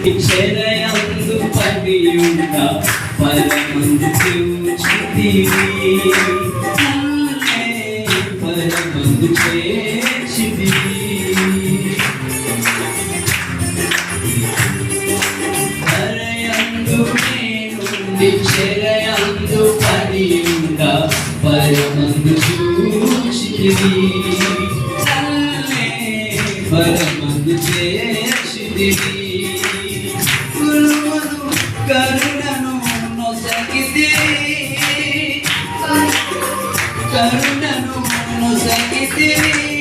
చెరయందు పడియుండ పరమందు చూచితివి. పరమందు చేర్చితివి పరయందు నేనుండి చెరయందు పడియుండ పరమందు చూచితివి. పరమందు చేర్చితివి గురువును కరుణను నొసగితివి కరుణను నొసగితివి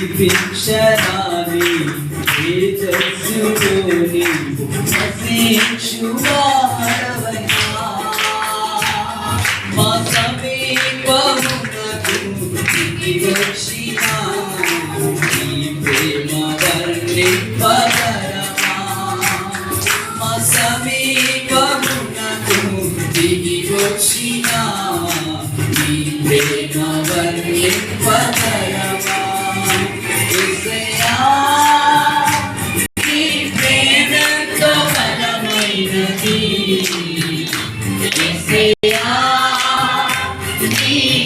నీ భిక్షరాని తేజస్సులోని మా సమీపమునకు దిగి ప్రేమ వర్ణింపగలమా మా సమీపమునకు దిగి వచ్చిన ప్రేమ వర్ణింపగలమా యేసయ్యా, నీ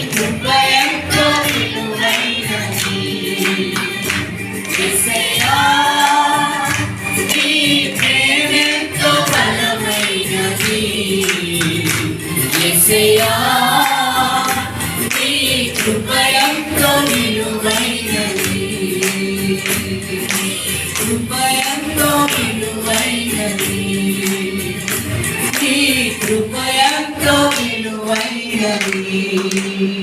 ప్రేమతో బలమైనది. You.